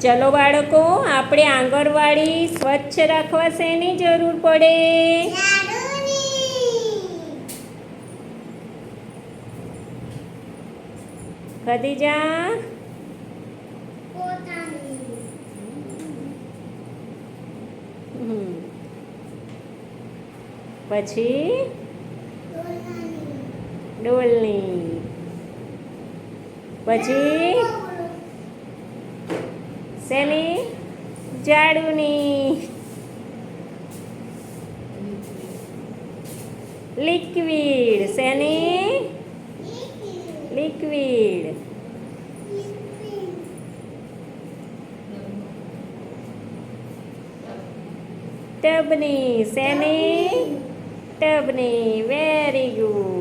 ચલો બાળકો આપણે આંગણવાડી સ્વચ્છ રાખવા શેની જરૂર પડે? ખદીજા. પછી? ડોલની. પછી? શેની? જાડુની. લિક્વિડ. શેની? લિક્વિડ. ટબની. શેની? ટબની. Very good.